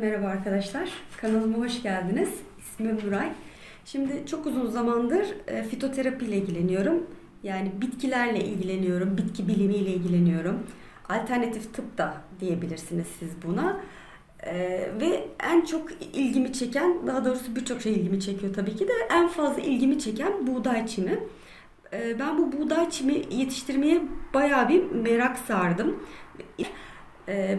Merhaba arkadaşlar. Kanalıma hoş geldiniz. İsmim Nuray. Şimdi çok uzun zamandır e, fitoterapi ile ilgileniyorum. Yani bitkilerle ilgileniyorum, bitki bilimiyle ilgileniyorum. Alternatif tıp da diyebilirsiniz siz buna. E, ve en çok ilgimi çeken, daha doğrusu birçok şey ilgimi çekiyor tabii ki de en fazla ilgimi çeken buğday çimi. E, ben bu buğday çimi yetiştirmeye bayağı bir merak sardım. E,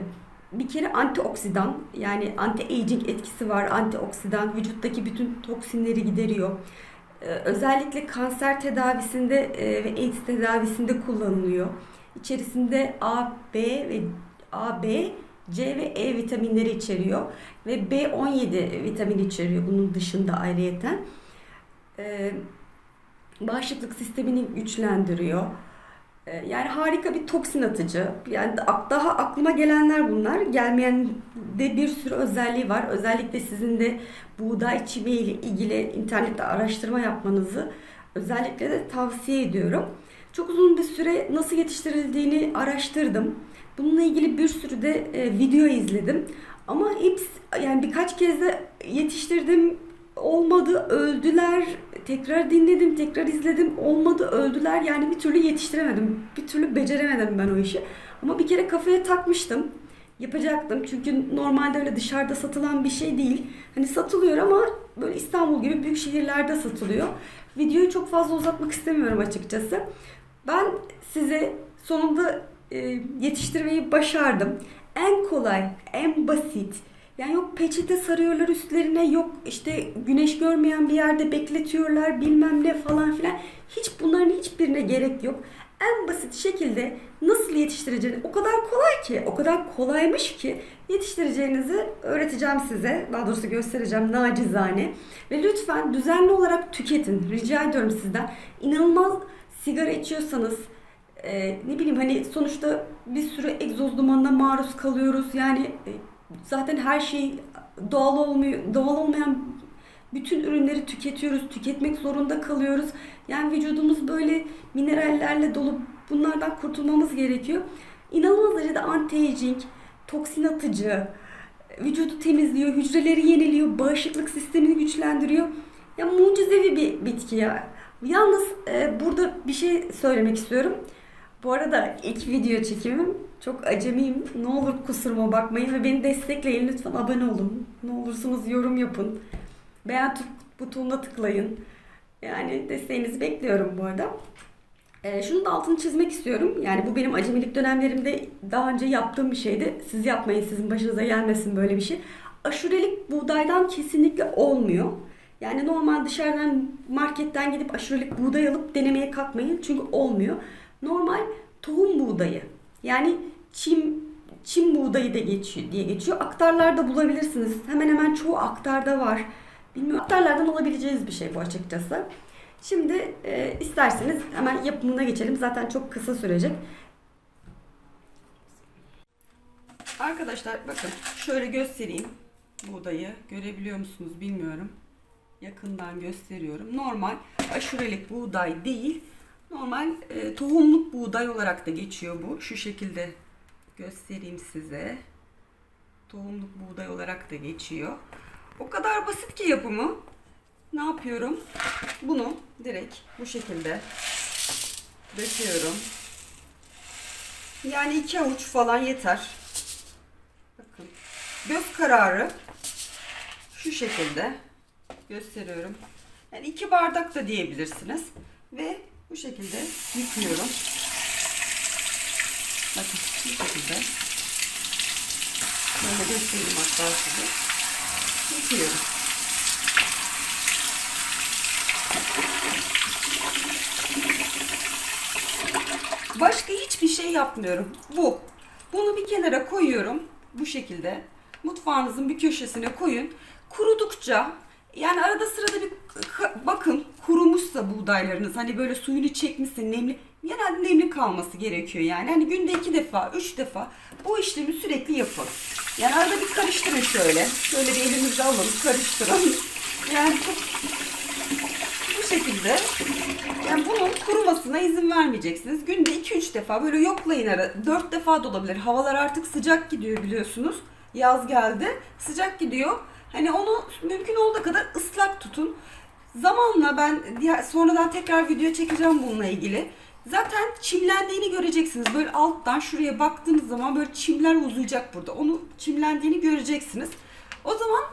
bir kere antioksidan yani anti-aging etkisi var. Antioksidan vücuttaki bütün toksinleri gideriyor. Ee, özellikle kanser tedavisinde e, ve AIDS tedavisinde kullanılıyor. İçerisinde A, B ve A, B, C ve E vitaminleri içeriyor ve B17 vitamini içeriyor bunun dışında ayrıyeten. Ee, bağışıklık sistemini güçlendiriyor. Ee, Yani harika bir toksin atıcı. Yani daha aklıma gelenler bunlar. Gelmeyen de bir sürü özelliği var. Özellikle sizin de buğday çimi ile ilgili internette araştırma yapmanızı özellikle de tavsiye ediyorum. Çok uzun bir süre nasıl yetiştirildiğini araştırdım. Bununla ilgili bir sürü de e, video izledim. Ama hepsi yani birkaç kez de yetiştirdim olmadı öldüler tekrar dinledim tekrar izledim. Olmadı öldüler. Yani bir türlü yetiştiremedim. Bir türlü beceremedim ben o işi. Ama bir kere kafaya takmıştım. Yapacaktım. Çünkü normalde öyle dışarıda satılan bir şey değil. Hani satılıyor ama böyle İstanbul gibi büyük şehirlerde satılıyor. Videoyu çok fazla uzatmak istemiyorum açıkçası. Ben size sonunda e, yetiştirmeyi başardım. En kolay en basit yani yok peçete sarıyorlar üstlerine yok işte güneş görmeyen bir yerde bekletiyorlar bilmem ne falan filan. Hiç bunların hiçbirine gerek yok. En basit şekilde nasıl yetiştireceğini o kadar kolay ki, o kadar kolaymış ki yetiştireceğinizi öğreteceğim size. Daha doğrusu göstereceğim nacizane. Ve lütfen düzenli olarak tüketin. Rica ediyorum sizden. İnanılmaz sigara içiyorsanız, e, ne bileyim hani sonuçta bir sürü egzoz dumanına maruz kalıyoruz. Yani zaten her şey doğal olmuyor, doğal olmayan bütün ürünleri tüketiyoruz, tüketmek zorunda kalıyoruz. Yani vücudumuz böyle minerallerle dolu bunlardan kurtulmamız gerekiyor. İnanılmaz derecede anti-aging, toksin atıcı, vücudu temizliyor, hücreleri yeniliyor, bağışıklık sistemini güçlendiriyor. Ya mucizevi bir bitki ya. Yalnız e, burada bir şey söylemek istiyorum. Bu arada ilk video çekimim çok acemiyim. Ne olur kusuruma bakmayın ve beni destekleyin. Lütfen abone olun. Ne olursunuz yorum yapın. Beğen butonuna tıklayın. Yani desteğinizi bekliyorum bu arada. Ee, şunu da altını çizmek istiyorum. Yani bu benim acemilik dönemlerimde daha önce yaptığım bir şeydi. Siz yapmayın, sizin başınıza gelmesin böyle bir şey. Aşurelik buğdaydan kesinlikle olmuyor. Yani normal dışarıdan marketten gidip aşurelik buğday alıp denemeye kalkmayın. Çünkü olmuyor. Normal tohum buğdayı. Yani çim çim buğdayı da geçiyor diye geçiyor. Aktarlarda bulabilirsiniz. Hemen hemen çoğu aktarda var. Bilmiyorum. Aktarlardan alabileceğiniz bir şey bu açıkçası. Şimdi e, isterseniz hemen yapımına geçelim. Zaten çok kısa sürecek. Arkadaşlar bakın şöyle göstereyim buğdayı. Görebiliyor musunuz bilmiyorum. Yakından gösteriyorum. Normal aşurelik buğday değil. Normal e, tohumluk buğday olarak da geçiyor bu. Şu şekilde göstereyim size. Tohumluk buğday olarak da geçiyor. O kadar basit ki yapımı. Ne yapıyorum? Bunu direkt bu şekilde döküyorum. Yani iki avuç falan yeter. Bakın. Göz kararı şu şekilde gösteriyorum. Yani iki bardak da diyebilirsiniz. Ve bu şekilde yıkıyorum. Bakın bu şekilde. Böyle göstereyim hatta size. Yıkıyorum. Başka hiçbir şey yapmıyorum. Bu. Bunu bir kenara koyuyorum. Bu şekilde. Mutfağınızın bir köşesine koyun. Kurudukça yani arada sırada bir bakın kurumuşsa buğdaylarınız hani böyle suyunu çekmişse nemli genelde nemli kalması gerekiyor yani. Hani günde iki defa, üç defa bu işlemi sürekli yapın. Yani arada bir karıştırın şöyle. Şöyle bir elinizle alın, karıştırın. Yani bu şekilde yani bunun kurumasına izin vermeyeceksiniz. Günde 2-3 defa böyle yoklayın ara. 4 defa da olabilir. Havalar artık sıcak gidiyor biliyorsunuz. Yaz geldi. Sıcak gidiyor. Hani onu mümkün olduğu kadar ıslak tutun. Zamanla ben diğer, sonradan tekrar video çekeceğim bununla ilgili. Zaten çimlendiğini göreceksiniz. Böyle alttan şuraya baktığınız zaman böyle çimler uzayacak burada. Onu çimlendiğini göreceksiniz. O zaman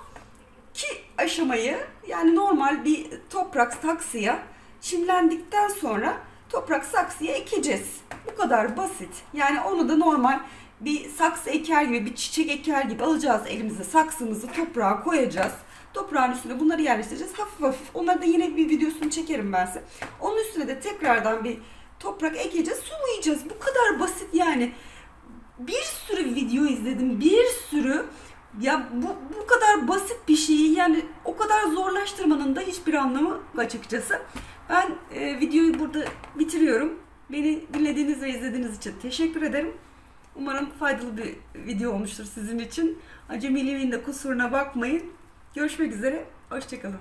ki aşamayı yani normal bir toprak saksıya çimlendikten sonra toprak saksıya ekeceğiz. Bu kadar basit. Yani onu da normal bir saksı eker gibi, bir çiçek eker gibi alacağız elimize saksımızı toprağa koyacağız. Toprağın üstüne bunları yerleştireceğiz. Hafif hafif. Onları da yine bir videosunu çekerim ben size. Onun üstüne de tekrardan bir toprak ekeceğiz. Sulayacağız. Bu kadar basit yani. Bir sürü video izledim. Bir sürü ya bu, bu kadar basit bir şeyi yani o kadar zorlaştırmanın da hiçbir anlamı açıkçası. Ben e, videoyu burada bitiriyorum. Beni dinlediğiniz ve izlediğiniz için teşekkür ederim. Umarım faydalı bir video olmuştur sizin için. Acemiliğimin de kusuruna bakmayın. Görüşmek üzere. Hoşçakalın.